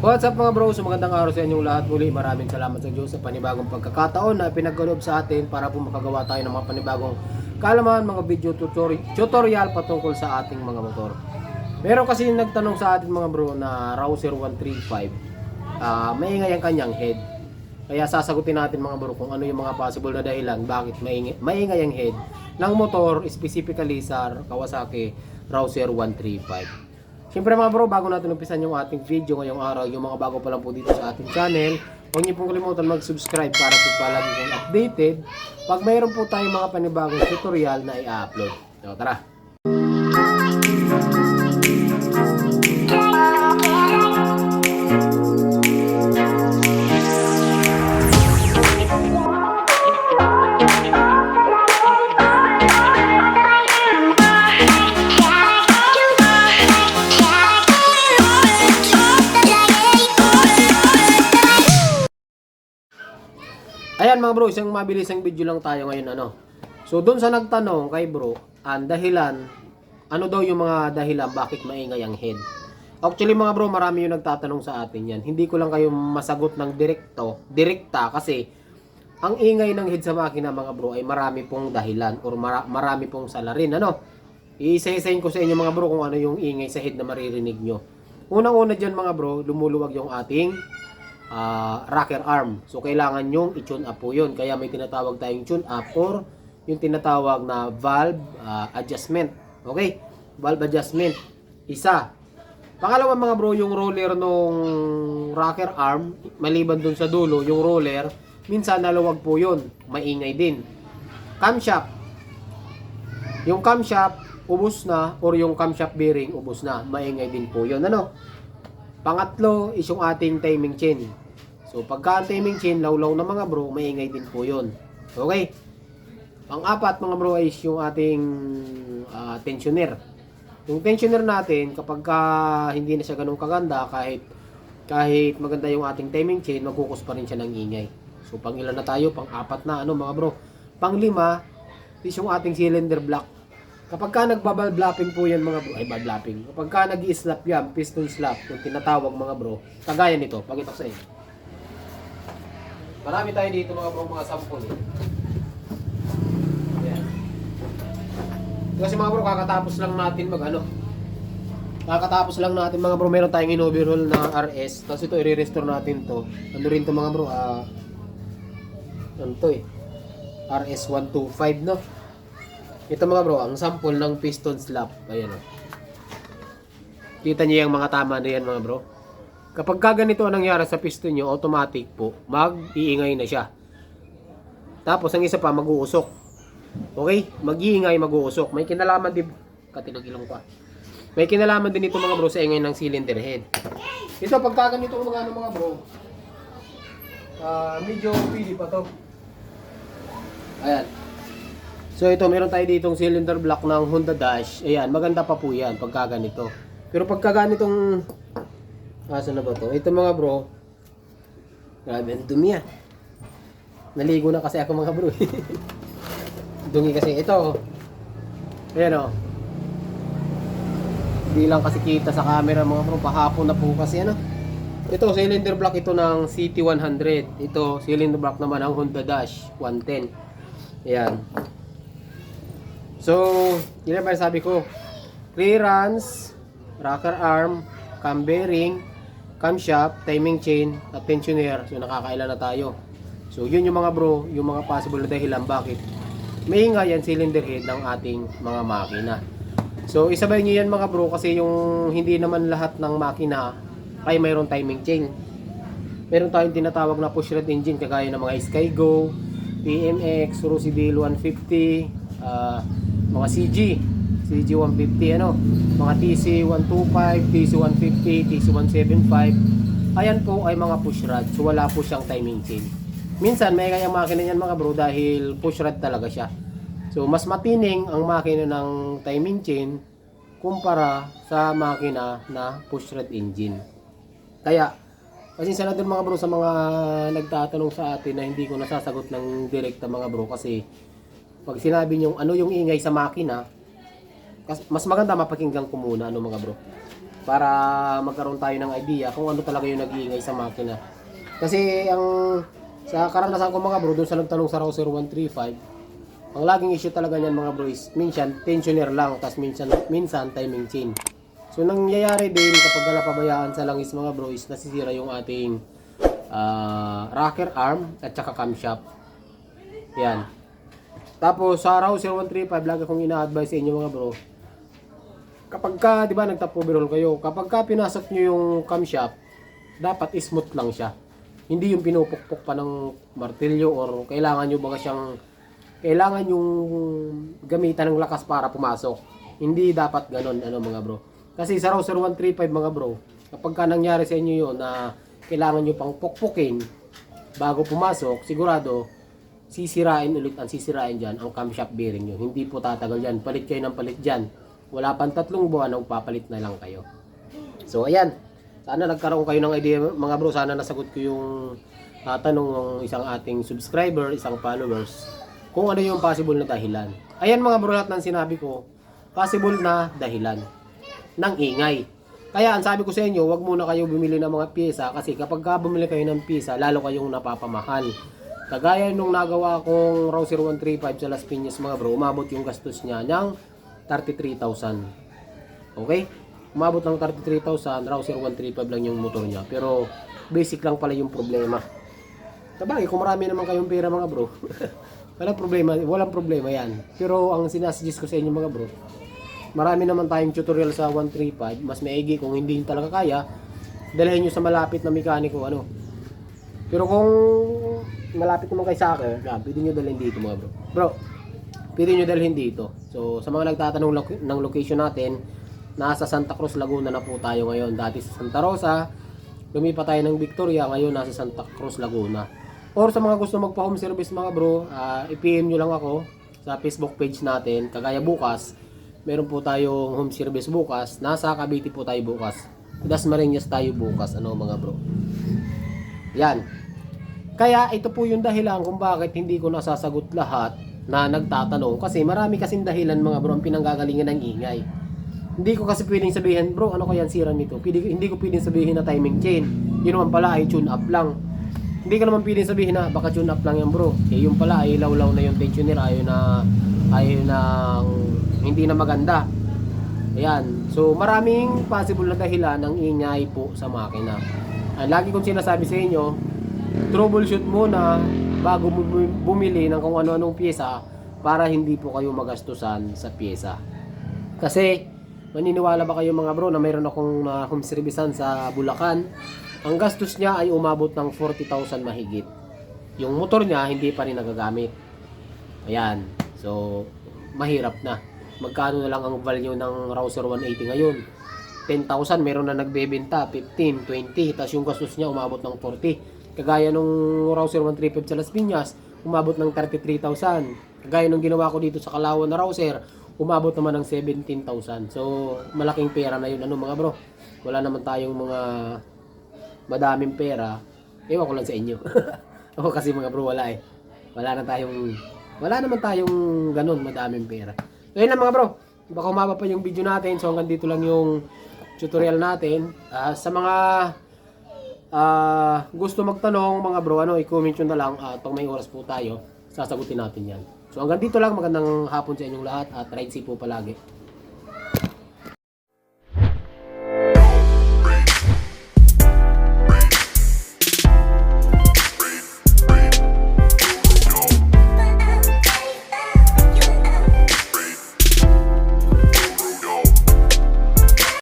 What's up mga bro? So magandang araw sa inyong lahat muli. Maraming salamat sa Diyos sa panibagong pagkakataon na pinagkaloob sa atin para po makagawa tayo ng mga panibagong kalaman, mga video tutori- tutorial patungkol sa ating mga motor. Meron kasi nagtanong sa atin mga bro na Rouser 135 ah maingay ang kanyang head. Kaya sasagutin natin mga bro kung ano yung mga possible na dahilan bakit maingay, maingay ang head ng motor specifically sa Kawasaki Rouser 135. Siyempre mga bro, bago natin umpisan yung ating video ngayong araw, yung mga bago pa lang po dito sa ating channel, huwag niyo pong kalimutan mag-subscribe para po palagi kong updated pag mayroon po tayong mga panibagong tutorial na i-upload. So tara! Ayan mga bro, isang mabilisang video lang tayo ngayon ano. So doon sa nagtanong kay bro, ang dahilan, ano daw yung mga dahilan bakit maingay ang head? Actually mga bro, marami yung nagtatanong sa atin yan. Hindi ko lang kayo masagot ng direkto, direkta kasi ang ingay ng head sa makina mga bro ay marami pong dahilan or mara- marami pong salarin. Ano? Iisa-isahin ko sa inyo mga bro kung ano yung ingay sa head na maririnig nyo. Unang-una dyan mga bro, lumuluwag yung ating ah, rocker arm. So, kailangan nyong i-tune up po yun. Kaya may tinatawag tayong tune up or yung tinatawag na valve ah, adjustment. Okay? Valve adjustment. Isa. Pangalawa mga bro, yung roller nung rocker arm, maliban dun sa dulo, yung roller, minsan naluwag po yun. Maingay din. Camshaft. Yung camshaft, ubos na, or yung camshaft bearing, ubos na. Maingay din po yun. Ano? Pangatlo is yung ating timing chain. So pagka ang timing chain, lawlaw na mga bro, maingay din po yun. Okay? Pang-apat mga bro is yung ating ah, tensioner. Yung tensioner natin, kapag ka hindi na siya ganun kaganda, kahit kahit maganda yung ating timing chain, magkukus pa rin siya ng ingay. So pang ilan na tayo? Pang apat na ano mga bro. Pang lima is yung ating cylinder block. Kapag ka nagbabal blapping po yan mga bro, ay bal blapping. Kapag ka nag slap yan, piston slap, yung tinatawag mga bro, kagaya nito, pakita ko sa inyo. Marami tayo dito mga bro, mga sample eh. Ayan. Kasi mga bro, kakatapos lang natin mag ano, kakatapos lang natin mga bro, meron tayong in-overhaul na RS, tapos ito i-restore natin to. Ano rin to mga bro, ah, ano to eh, RS 125 no? Ito mga bro, ang sample ng piston slap. Ayan o. Kita niyo yung mga tama na yan mga bro. Kapag ka ganito ang nangyari sa piston nyo, automatic po, mag-iingay na siya. Tapos ang isa pa, mag-uusok. Okay? Mag-iingay, mag-uusok. May kinalaman din, katinag ilong pa. May kinalaman din ito mga bro sa ingay ng cylinder head. Ito, pagka ganito mga ano mga bro, ah medyo pili pa to. Ayan. So ito, meron tayo ditong cylinder block ng Honda Dash. Ayan, maganda pa po yan pagka ganito. Pero pagka ganitong Asa na ba to? Ito mga bro. Grabe, ang dumi ah. Naligo na kasi ako mga bro. Dungi kasi ito. Ayan o. Hindi lang kasi kita sa camera mga bro. Pahapon na po kasi ano. Ito, cylinder block ito ng CT100. Ito, cylinder block naman ng Honda Dash 110. Ayan. So, yun ang sabi ko. Clearance, rocker arm, cam bearing, camshaft, timing chain, at tensioner. So, nakakailan na tayo. So, yun yung mga bro, yung mga possible na dahilan bakit maingay yan cylinder head ng ating mga makina. So, isabay nyo yan mga bro kasi yung hindi naman lahat ng makina ay mayroon timing chain. Meron tayong tinatawag na push rod engine kagaya ng mga Skygo, PMX, Rosy Bill 150, ah, mga CG, CG 150 ano, mga TC 125, TC 150, TC 175. Ayan po ay mga push rod. So wala po siyang timing chain. Minsan may kaya makina niyan mga bro dahil push rod talaga siya. So mas matining ang makina ng timing chain kumpara sa makina na push rod engine. Kaya kasi sana din mga bro sa mga nagtatanong sa atin na hindi ko nasasagot ng direkta mga bro kasi pag sinabi niyo ano yung ingay sa makina mas maganda mapakinggan ko muna ano mga bro. para magkaroon tayo ng idea kung ano talaga yung nag-iingay sa makina. Kasi ang sa karanasan ko mga bro, doon sa nagtanong sa Rouser 135, ang laging issue talaga niyan mga bro is minsan tensioner lang, tapos minsan, minsan timing chain. So nangyayari din kapag napabayaan sa langis mga bro is nasisira yung ating ah, rocker arm at saka camshaft. Yan. Tapos sa Rouser 135, lagi kong ina-advise sa inyo mga bro, kapag ka, di ba, nagtap overhaul kayo, kapag ka pinasok nyo yung camshaft, dapat smooth lang siya. Hindi yung pinupukpok pa ng martilyo or kailangan nyo baga siyang, kailangan yung gamitan ng lakas para pumasok. Hindi dapat ganon, ano mga bro. Kasi sa Rouser 135 mga bro, kapag ka nangyari sa inyo yun na kailangan nyo pang pukpukin bago pumasok, sigurado, sisirain ulit ang sisirain dyan ang camshaft bearing nyo. Hindi po tatagal yan. Palit kayo ng palit dyan. Wala pang tatlong buwan, papalit na lang kayo. So, ayan. Sana nagkaroon kayo ng idea, mga bro. Sana nasagot ko yung ah, tanong ng isang ating subscriber, isang followers, kung ano yung possible na dahilan. Ayan mga bro, lahat ng sinabi ko, possible na dahilan ng ingay. Kaya ang sabi ko sa inyo, wag muna kayo bumili ng mga pyesa kasi kapag ka bumili kayo ng pyesa, lalo kayong napapamahal. Kagaya nung nagawa kong Rouser 135 sa Las Piñas mga bro, umabot yung gastos niya ng 33,000. Okay? Umabot ng 33,000, Rouser 135 lang yung motor niya. Pero basic lang pala yung problema. Sabagay, kung marami naman kayong pera mga bro, walang problema, walang problema yan. Pero ang sinasuggest ko sa inyo mga bro, marami naman tayong tutorial sa 135, mas maigi kung hindi talaga kaya, dalhin nyo sa malapit na mekaniko, ano. Pero kung malapit naman kayo sa akin, ah, pwede nyo dalhin dito mga bro. Bro, pwede nyo dalhin dito. So, sa mga nagtatanong lo- ng location natin, nasa Santa Cruz, Laguna na po tayo ngayon. Dati sa Santa Rosa, lumipat tayo ng Victoria, ngayon nasa Santa Cruz, Laguna. Or sa mga gusto magpa-home service mga bro, ah, i-PM nyo lang ako sa Facebook page natin. Kagaya bukas, meron po tayong home service bukas. Nasa Cavite po tayo bukas. Dasmariñas tayo bukas, ano mga bro. Yan. Kaya ito po yung dahilan kung bakit hindi ko nasasagot lahat na nagtatanong. Kasi marami kasing dahilan mga bro ang pinanggagalingan ng ingay. Hindi ko kasi pwedeng sabihin, bro, ano kaya ang sira nito? Pwede, hindi ko pwedeng sabihin na timing chain. Yun naman pala ay tune up lang. Hindi ko naman pwedeng sabihin na baka tune up lang yan bro. Eh yung pala ay law-law na yung tensioner, ayaw na, ayaw na, hindi na maganda. Ayan. So maraming possible na dahilan ng ingay po sa makina. Ang lagi kong sinasabi sa inyo, troubleshoot muna bago bumili ng kung ano-anong pyesa para hindi po kayo magastusan sa pyesa. Kasi maniniwala ba kayo mga bro na mayroon akong na home servicean sa Bulacan, ang gastos niya ay umabot ng 40,000 mahigit. Yung motor niya hindi pa rin nagagamit. Ayan. So, mahirap na. Magkano na lang ang value ng Rouser 180 ngayon? 10,000, meron na nagbebenta, 15, 20, tapos yung gastos niya umabot ng 40. Kagaya nung Rouser 135 sa Las Piñas, umabot ng 33,000. Kagaya nung ginawa ko dito sa Kalawan na Rouser, umabot naman ng 17,000. So, malaking pera na yun. Ano mga bro? Wala naman tayong mga madaming pera. Ewan ko lang sa inyo. Ako kasi mga bro, wala eh. Wala na tayong, wala naman tayong ganun, madaming pera. So, yun lang mga bro. Baka umaba pa yung video natin. So, hanggang dito lang yung tutorial natin. Ah, sa mga ah, gusto magtanong mga bro, ano, i-comment nyo na lang at pag may oras po tayo, sasagutin natin yan. So hanggang dito lang, magandang hapon sa inyong lahat at ride safe po palagi.